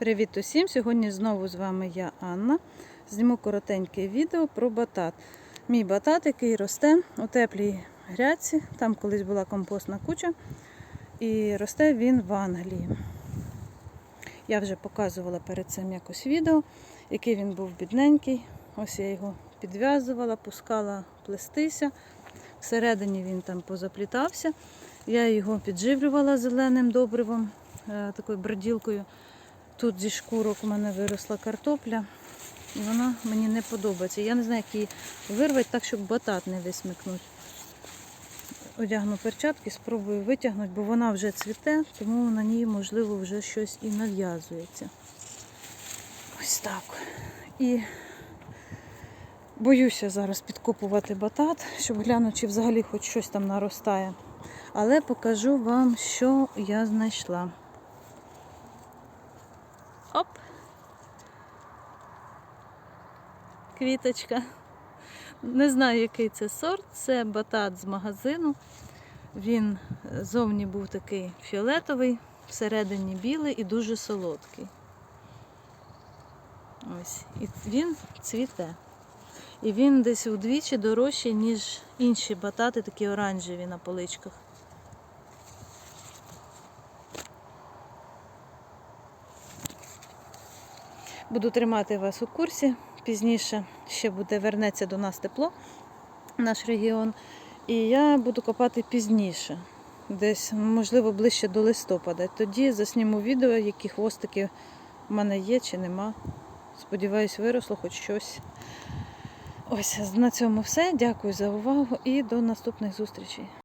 Привіт усім! Сьогодні знову з вами я Анна. Зніму коротеньке відео про батат. Мій батат, який росте у теплій грядці, там колись була компостна куча, і росте він в Англії. Я вже показувала перед цим якось відео, який він був бідненький. Ось я його підв'язувала, пускала плестися. Всередині він там позаплітався. Я його підживлювала зеленим добривом, е, такою броділкою. Тут зі шкурок у мене виросла картопля, і вона мені не подобається. Я не знаю, як її вирвати так, щоб батат не висмикнути. Одягну перчатки, спробую витягнути, бо вона вже цвіте, тому на ній, можливо, вже щось і нав'язується. Ось так. І боюся зараз підкопувати батат, щоб глянути, чи взагалі хоч щось там наростає. Але покажу вам, що я знайшла. Оп. Квіточка. Не знаю, який це сорт. Це батат з магазину. Він зовні був такий фіолетовий, всередині білий і дуже солодкий. Ось. І він цвіте. І він десь удвічі дорожчий, ніж інші батати, такі оранжеві на поличках. Буду тримати вас у курсі. Пізніше ще буде вернеться до нас тепло, наш регіон. І я буду копати пізніше, десь, можливо, ближче до листопада. Тоді засніму відео, які хвостики в мене є чи нема. Сподіваюсь, виросло хоч щось. Ось на цьому все. Дякую за увагу і до наступних зустрічей.